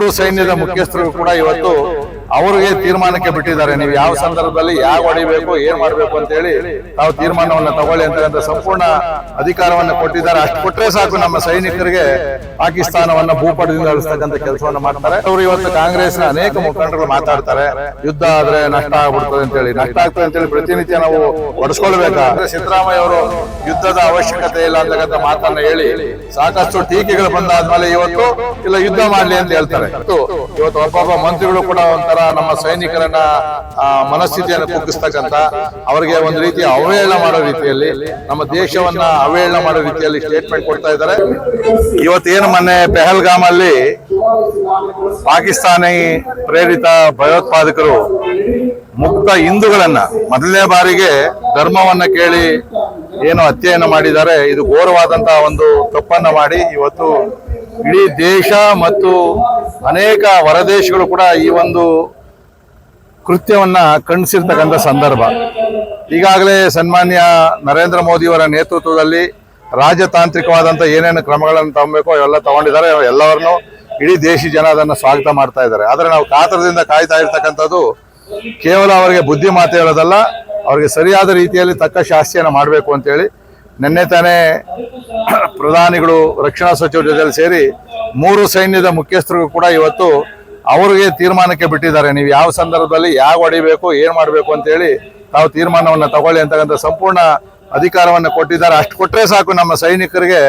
ಸೈನ್ಯದ ಮುಖ್ಯಸ್ಥರು ಕೂಡ ಇವತ್ತು ಅವರಿಗೆ ತೀರ್ಮಾನಕ್ಕೆ ಬಿಟ್ಟಿದ್ದಾರೆ. ನೀವು ಯಾವ ಸಂದರ್ಭದಲ್ಲಿ ಯಾವ ಹೊಡಿಬೇಕು, ಏನ್ ಮಾಡ್ಬೇಕು ಅಂತ ಹೇಳಿ ತಾವು ತೀರ್ಮಾನವನ್ನ ತಗೊಳ್ಳಿ ಅಂತ ಸಂಪೂರ್ಣ ಅಧಿಕಾರವನ್ನು ಕೊಟ್ಟಿದ್ದಾರೆ. ಅಷ್ಟು ಕೊಟ್ಟರೆ ಸಾಕು ನಮ್ಮ ಸೈನಿಕರಿಗೆ ಪಾಕಿಸ್ತಾನವನ್ನ ಭೂಪಟದಿಂದ ಅಳಿಸ್ತಕ್ಕಂಥ ಕೆಲಸವನ್ನು ಮಾಡ್ತಾರೆ. ಅವರು ಇವತ್ತು ಕಾಂಗ್ರೆಸ್ನ ಅನೇಕ ಮುಖಂಡರು ಮಾತಾಡ್ತಾರೆ. ಯುದ್ಧ ಆದ್ರೆ ನಷ್ಟ ಆಗ್ಬಿಡ್ತದೆ ಅಂತ ಹೇಳಿ. ನಷ್ಟ ಆಗ್ತದೆ ಅಂತ ಹೇಳಿ ಪ್ರತಿನಿತ್ಯ ನಾವು ಹೊಡೆಸ್ಕೊಳ್ಬೇಕಾದ್ರೆ ಸಿದ್ದರಾಮಯ್ಯ ಅವರು ಯುದ್ಧದ ಅವಶ್ಯಕತೆ ಇಲ್ಲ ಅಂತಕ್ಕಂಥ ಮಾತನ್ನ ಹೇಳಿ ಸಾಕಷ್ಟು ಟೀಕೆಗಳು ಬಂದಾದ್ಮೇಲೆ ಇವತ್ತು ಇಲ್ಲ ಯುದ್ಧ ಮಾಡ್ಲಿ ಅಂತ ಹೇಳ್ತಾರೆ. ಇವತ್ತು ಒಬ್ಬೊಬ್ಬ ಮಂತ್ರಿಗಳು ಕೂಡ ಒಂಥರ ನಮ್ಮ ಸೈನಿಕರನ್ನ ಮನಸ್ಥಿತಿಯನ್ನು ಕುಗ್ಗಿಸ್ತಕ್ಕಂಥ, ಅವರಿಗೆ ಒಂದು ರೀತಿ ಅವಹೇಳನ ಮಾಡೋ ರೀತಿಯಲ್ಲಿ, ನಮ್ಮ ದೇಶವನ್ನ ಅವಹೇಳನ ಮಾಡೋ ರೀತಿಯಲ್ಲಿ ಸ್ಟೇಟ್ಮೆಂಟ್ ಕೊಡ್ತಾ ಇದ್ದಾರೆ. ಇವತ್ತೇನು ಮೊನ್ನೆ ಪೆಹಲ್ಗಾಮ್ ಅಲ್ಲಿ ಪಾಕಿಸ್ತಾನಿ ಪ್ರೇರಿತ ಭಯೋತ್ಪಾದಕರು ಮುಕ್ತ ಹಿಂದೂಗಳನ್ನ ಮೊದಲನೇ ಬಾರಿಗೆ ಧರ್ಮವನ್ನ ಕೇಳಿ ಏನು ಹತ್ಯೆಯನ್ನು ಮಾಡಿದ್ದಾರೆ. ಇದು ಘೋರವಾದಂತಹ ಒಂದು ತಪ್ಪನ್ನ ಮಾಡಿ ಇವತ್ತು ಇಡೀ ದೇಶ ಮತ್ತು ಅನೇಕ ಹೊರದೇಶಗಳು ಕೂಡ ಈ ಒಂದು ಕೃತ್ಯವನ್ನ ಖಂಡಿಸಿರ್ತಕ್ಕಂಥ ಸಂದರ್ಭ. ಈಗಾಗಲೇ ಸನ್ಮಾನ್ಯ ನರೇಂದ್ರ ಮೋದಿಯವರ ನೇತೃತ್ವದಲ್ಲಿ ರಾಜತಾಂತ್ರಿಕವಾದಂಥ ಏನೇನು ಕ್ರಮಗಳನ್ನು ತಗೊಬೇಕೋ ಅವೆಲ್ಲ ತಗೊಂಡಿದ್ದಾರೆ. ಎಲ್ಲವರನ್ನು ಇಡೀ ದೇಶಿ ಜನ ಅದನ್ನು ಸ್ವಾಗತ ಮಾಡ್ತಾ ಇದ್ದಾರೆ. ಆದರೆ ನಾವು ಕಾತರದಿಂದ ಕಾಯ್ತಾ ಇರ್ತಕ್ಕಂಥದ್ದು ಕೇವಲ ಅವರಿಗೆ ಬುದ್ಧಿ ಮಾತು ಹೇಳೋದಲ್ಲ. ಅವರಿಗೆ ಸರಿಯಾದ ರೀತಿಯಲ್ಲಿ ತಕ್ಕ ಶಾಸ್ತಿಯನ್ನು ಮಾಡಬೇಕು ಅಂತೇಳಿ ನಿನ್ನೆ ತಾನೇ ಪ್ರಧಾನಿಗಳು, ರಕ್ಷಣಾ ಸಚಿವರ ಜೊತೆಯಲ್ಲಿ ಸೇರಿ ಮೂರು ಸೈನ್ಯದ ಮುಖ್ಯಸ್ಥರಿಗೂ ಕೂಡ ಇವತ್ತು ಅವರಿಗೆ ತೀರ್ಮಾನಕ್ಕೆ ಬಿಟ್ಟಿದ್ದಾರೆ. ನೀವು ಯಾವ ಸಂದರ್ಭದಲ್ಲಿ ಯಾವ ಹೊಡಿಬೇಕು, ಏನು ಮಾಡಬೇಕು ಅಂತೇಳಿ ತಾವು ತೀರ್ಮಾನವನ್ನು ತಗೊಳ್ಳಿ ಅಂತಕ್ಕಂಥ ಸಂಪೂರ್ಣ ಅಧಿಕಾರವನ್ನು ಕೊಟ್ಟಿದ್ದಾರೆ. ಅಷ್ಟು ಕೊಟ್ಟರೆ ಸಾಕು, ನಮ್ಮ ಸೈನಿಕರಿಗೆ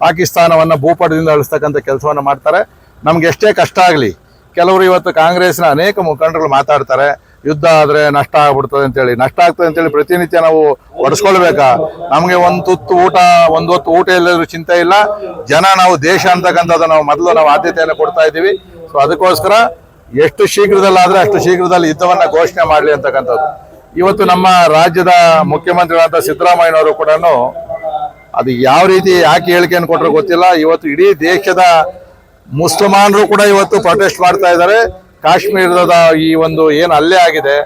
ಪಾಕಿಸ್ತಾನವನ್ನು ಭೂಪಟದಿಂದ ಅಳಿಸ್ತಕ್ಕಂಥ ಕೆಲಸವನ್ನು ಮಾಡ್ತಾರೆ. ನಮ್ಗೆ ಎಷ್ಟೇ ಕಷ್ಟ ಆಗಲಿ, ಕೆಲವರು ಇವತ್ತು ಕಾಂಗ್ರೆಸ್ನ ಅನೇಕ ಮುಖಂಡರು ಮಾತಾಡ್ತಾರೆ. ಯುದ್ಧ ಆದ್ರೆ ನಷ್ಟ ಆಗ್ಬಿಡ್ತದೆ ಅಂತೇಳಿ. ನಷ್ಟ ಆಗ್ತದೆ ಅಂತೇಳಿ ಪ್ರತಿನಿತ್ಯ ನಾವು ಹೊಡೆಸ್ಕೊಳ್ಬೇಕಾ ನಮಗೆ ಒಂದು ತುತ್ತು ಊಟ, ಒಂದು ಹೊತ್ತು ಊಟ ಇಲ್ಲದ್ರೂ ಚಿಂತೆ ಇಲ್ಲ. ಜನ ನಾವು ದೇಶ ಅಂತಕ್ಕಂಥದ್ದು ನಾವು ಮೊದಲು ನಾವು ಆದ್ಯತೆಯನ್ನು ಕೊಡ್ತಾ ಇದ್ದೀವಿ. ಸೊ ಅದಕ್ಕೋಸ್ಕರ ಎಷ್ಟು ಶೀಘ್ರದಲ್ಲಾದರೆ ಅಷ್ಟು ಶೀಘ್ರದಲ್ಲಿ ಯುದ್ಧವನ್ನ ಘೋಷಣೆ ಮಾಡಲಿ ಅಂತಕ್ಕಂಥದ್ದು. ಇವತ್ತು ನಮ್ಮ ರಾಜ್ಯದ ಮುಖ್ಯಮಂತ್ರಿಗಳಾದ ಸಿದ್ದರಾಮಯ್ಯನವರು ಕೂಡ ಅದು ಯಾವ ರೀತಿ ಯಾಕೆ ಹೇಳಿಕೆಯನ್ನು ಕೊಟ್ಟರು ಗೊತ್ತಿಲ್ಲ. ಇವತ್ತು ಇಡೀ ದೇಶದ ಮುಸಲ್ಮಾನರು ಕೂಡ ಇವತ್ತು ಪ್ರೊಟೆಸ್ಟ್ ಮಾಡ್ತಾ ಇದ್ದಾರೆ. ಕಾಶ್ಮೀರದ ಈ ಒಂದು ಏನು ಅಲ್ಲೇ ಆಗಿದೆ,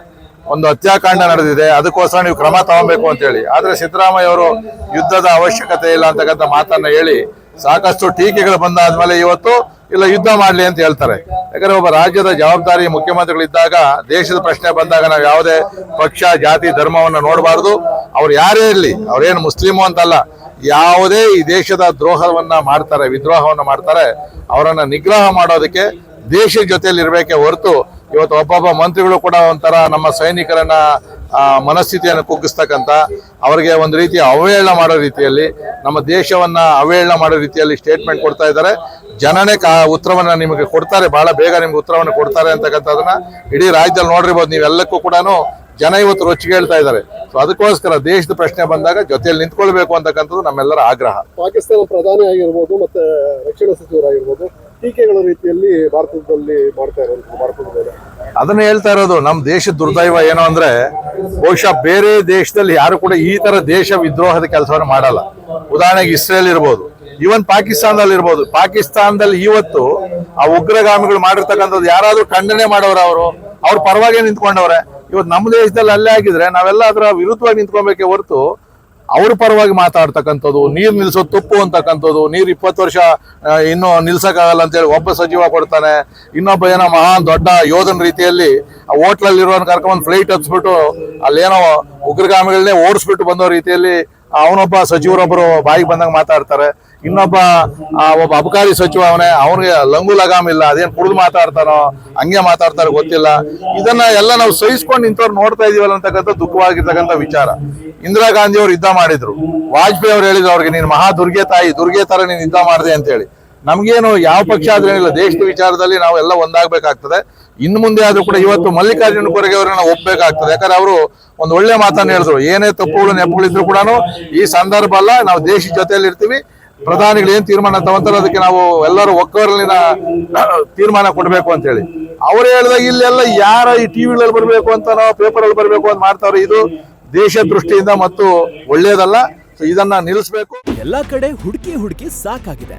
ಒಂದು ಹತ್ಯಾಕಾಂಡ ನಡೆದಿದೆ, ಅದಕ್ಕೋಸ್ಕರ ನೀವು ಕ್ರಮ ತಗೊಬೇಕು ಅಂತೇಳಿ ಆದರೆ ಸಿದ್ದರಾಮಯ್ಯ ಅವರು ಯುದ್ಧದ ಅವಶ್ಯಕತೆ ಇಲ್ಲ ಅಂತಕ್ಕಂಥ ಮಾತನ್ನ ಹೇಳಿ ಸಾಕಷ್ಟು ಟೀಕೆಗಳು ಬಂದಾದ್ಮೇಲೆ ಇವತ್ತು ಇಲ್ಲ ಯುದ್ಧ ಮಾಡಲಿ ಅಂತ ಹೇಳ್ತಾರೆ. ಯಾಕಂದ್ರೆ ಒಬ್ಬ ರಾಜ್ಯದ ಜವಾಬ್ದಾರಿ ಮುಖ್ಯಮಂತ್ರಿಗಳಿದ್ದಾಗ, ದೇಶದ ಪ್ರಶ್ನೆ ಬಂದಾಗ ನಾವು ಯಾವುದೇ ಪಕ್ಷ, ಜಾತಿ, ಧರ್ಮವನ್ನು ನೋಡಬಾರ್ದು. ಅವ್ರು ಯಾರೇ ಇರಲಿ, ಅವ್ರೇನು ಮುಸ್ಲಿಮು ಅಂತಲ್ಲ, ಯಾವುದೇ ಈ ದೇಶದ ದ್ರೋಹವನ್ನ ಮಾಡ್ತಾರೆ, ವಿದ್ರೋಹವನ್ನು ಮಾಡ್ತಾರೆ, ಅವರನ್ನು ನಿಗ್ರಹ ಮಾಡೋದಕ್ಕೆ ದೇಶದ ಜೊತೆಯಲ್ಲಿ ಇರಬೇಕೆ ಹೊರತು ಇವತ್ತು ಒಬ್ಬೊಬ್ಬ ಮಂತ್ರಿಗಳು ಕೂಡ ಒಂಥರ ನಮ್ಮ ಸೈನಿಕರನ್ನ ಮನಸ್ಥಿತಿಯನ್ನು ಕುಗ್ಗಿಸ್ತಕ್ಕಂಥ, ಅವರಿಗೆ ಒಂದು ರೀತಿಯ ಅವಹೇಳನ ಮಾಡೋ ರೀತಿಯಲ್ಲಿ, ನಮ್ಮ ದೇಶವನ್ನು ಅವಹೇಳನ ಮಾಡೋ ರೀತಿಯಲ್ಲಿ ಸ್ಟೇಟ್ಮೆಂಟ್ ಕೊಡ್ತಾ ಇದ್ದಾರೆ. ಜನನೇ ಕಾ, ಉತ್ತರವನ್ನು ನಿಮಗೆ ಕೊಡ್ತಾರೆ, ಬಹಳ ಬೇಗ ನಿಮ್ಗೆ ಉತ್ತರವನ್ನು ಕೊಡ್ತಾರೆ ಅಂತಕ್ಕಂಥದ್ದನ್ನು ಇಡೀ ರಾಜ್ಯದಲ್ಲಿ ನೋಡಿರ್ಬೋದು ನೀವೆಲ್ಲಕ್ಕೂ ಕೂಡ ಜನ ಇವತ್ತು ರೊಚ್ಚಿಗೆ ಹೇಳ್ತಾ ಇದ್ದಾರೆ. ಸೊ ಅದಕ್ಕೋಸ್ಕರ ದೇಶದ ಪ್ರಶ್ನೆ ಬಂದಾಗ ಜೊತೆಯಲ್ಲಿ ನಿಂತ್ಕೊಳ್ಬೇಕು ಅಂತಕ್ಕಂಥದ್ದು ನಮ್ಮೆಲ್ಲರ ಆಗ್ರಹ. ಪಾಕಿಸ್ತಾನ ಪ್ರಧಾನಿ ಆಗಿರ್ಬೋದು ಮತ್ತೆ ರಕ್ಷಣಾ ಸಚಿವರಾಗಿರ್ಬೋದು ಟೀಕೆಗಳ ರೀತಿಯಲ್ಲಿ ಭಾರತದಲ್ಲಿ ಮಾಡ್ತಾ ಇರೋದು ಮೇಲೆ ಅದನ್ನ ಹೇಳ್ತಾ ಇರೋದು ನಮ್ಮ ದೇಶದ ದುರ್ದೈವ ಏನು ಅಂದ್ರೆ, ಬಹುಶಃ ಬೇರೆ ದೇಶದಲ್ಲಿ ಯಾರು ಕೂಡ ಈ ತರ ದೇಶ ವಿದ್ರೋಹದ ಕೆಲಸವನ್ನು ಮಾಡಲ್ಲ. ಉದಾಹರಣೆಗೆ ಇಸ್ರೇಲ್ ಇರ್ಬೋದು, ಈವನ್ ಪಾಕಿಸ್ತಾನದಲ್ಲಿ ಇರ್ಬೋದು. ಪಾಕಿಸ್ತಾನದಲ್ಲಿ ಇವತ್ತು ಆ ಉಗ್ರಗಾಮಿಗಳು ಮಾಡಿರ್ತಕ್ಕಂಥದ್ದು ಯಾರಾದ್ರೂ ಖಂಡನೆ ಮಾಡೋರು ಅವರು, ಅವ್ರ ಪರವಾಗಿ ನಿಂತ್ಕೊಂಡವ್ರೆ. ಇವತ್ತು ನಮ್ಮ ದೇಶದಲ್ಲಿ ಅಲ್ಲೇ ಆಗಿದ್ರೆ ನಾವೆಲ್ಲ ಅದರ ವಿರುದ್ಧವಾಗಿ ನಿಂತ್ಕೊಬೇಕೆ ಹೊರತು ಅವ್ರ ಪರವಾಗಿ ಮಾತಾಡ್ತಕ್ಕಂಥದ್ದು, ನೀರು ನಿಲ್ಸೋದು ತಪ್ಪು ಅಂತಕ್ಕಂಥದ್ದು, ನೀರು ಇಪ್ಪತ್ತು ವರ್ಷ ಇನ್ನೂ ನಿಲ್ಸಕ್ಕಾಗಲ್ಲ ಅಂತೇಳಿ ಒಬ್ಬ ಸಚಿವ ಕೊಡ್ತಾನೆ, ಇನ್ನೊಬ್ಬ ಏನೋ ಮಹಾನ್ ದೊಡ್ಡ ಯೋಧನ ರೀತಿಯಲ್ಲಿ ಆ ಹೋಟ್ಲಲ್ಲಿ ಇರೋನ್ ಕರ್ಕೊಂಡ್ ಫ್ಲೈಟ್ ಹತ್ಸ್ಬಿಟ್ಟು ಅಲ್ಲೇನೋ ಉಗ್ರಗಾಮಿಗಳನ್ನೇ ಓಡಿಸ್ಬಿಟ್ಟು ಬಂದೋ ರೀತಿಯಲ್ಲಿ ಅವನೊಬ್ಬ ಸಚಿವರೊಬ್ಬರು ಬಾಯಿಗೆ ಬಂದಂಗೆ ಮಾತಾಡ್ತಾರೆ. ಇನ್ನೊಬ್ಬ ಒಬ್ಬ ಅಬಕಾರಿ ಸಚಿವ ಅವನೇ, ಅವನಿಗೆ ಲಂಗು ಲಗಾಮ್ ಇಲ್ಲ, ಅದೇನು ಕುಡಿದು ಮಾತಾಡ್ತಾನೋ, ಹಂಗೆ ಮಾತಾಡ್ತಾರೋ ಗೊತ್ತಿಲ್ಲ. ಇದನ್ನ ಎಲ್ಲ ನಾವು ಸಹಿಸ್ಕೊಂಡು ನಿಂತವ್ರು ನೋಡ್ತಾ ಇದೀವಲ್ಲ ಅಂತಕ್ಕಂಥ ದುಃಖವಾಗಿರ್ತಕ್ಕಂಥ ವಿಚಾರ. ಇಂದಿರಾ ಗಾಂಧಿ ಅವರು ಯುದ್ಧ ಮಾಡಿದ್ರು. ವಾಜಪೇಯಿ ಅವ್ರು ಹೇಳಿದ್ರು, ಅವ್ರಿಗೆ ನೀನು ಮಹಾ ದುರ್ಗೆ ತಾಯಿ, ದುರ್ಗೆ ತರ ನೀನು ಯುದ್ಧ ಮಾಡಿದೆ ಅಂತ ಹೇಳಿ ನಮ್ಗೇನು ಯಾವ ಪಕ್ಷ ಆದ್ರೆ ಏನಿಲ್ಲ ದೇಶದ ವಿಚಾರದಲ್ಲಿ ನಾವು ಎಲ್ಲ ಒಂದಾಗಬೇಕಾಗ್ತದೆ. ಇನ್ನು ಮುಂದೆ ಆದ್ರೂ ಕೂಡ ಇವತ್ತು ಮಲ್ಲಿಕಾರ್ಜುನ ಖರ್ಗೆ ಅವರನ್ನ ಒಪ್ಪಬೇಕಾಗ್ತದೆ ಯಾಕಂದ್ರೆ ಅವರು ಒಂದು ಒಳ್ಳೆ ಮಾತನ್ನ ಹೇಳಿದ್ರು. ಏನೇ ತಪ್ಪುಗಳು ನೆಪಗಳಿದ್ರು ಕೂಡ ಈ ಸಂದರ್ಭ ಅಲ್ಲ, ನಾವು ದೇಶದ ಜೊತೆಯಲ್ಲಿ ಇರ್ತೀವಿ. ಪ್ರಧಾನಿಗಳು ಏನ್ ತೀರ್ಮಾನ ತಗೊಂತಾರೋ ಅದಕ್ಕೆ ನಾವು ಎಲ್ಲರೂ ಒಕ್ಕವರಲ್ಲಿನ ತೀರ್ಮಾನ ಕೊಡಬೇಕು ಅಂತ ಹೇಳಿ. ಅವ್ರು ಹೇಳಿದಾಗ ಇಲ್ಲೆಲ್ಲ ಯಾರ ಈ ಟಿವಿಗಳಲ್ಲಿ ಬರಬೇಕು ಅಂತ ಪೇಪರ್ ಅಲ್ಲಿ ಬರಬೇಕು ಅಂತ ಮಾಡ್ತಾವ್ರೆ, ಇದು ದೇಶ ದೃಷ್ಟಿಯಿಂದ ಮತ್ತು ಒಳ್ಳೇದಲ್ಲ. ಸೊ ಇದನ್ನ ನಿಲ್ಲಿಸಬೇಕು. ಎಲ್ಲಾ ಕಡೆ ಹುಡುಕಿ ಹುಡುಕಿ ಸಾಕಾಗಿದೆ.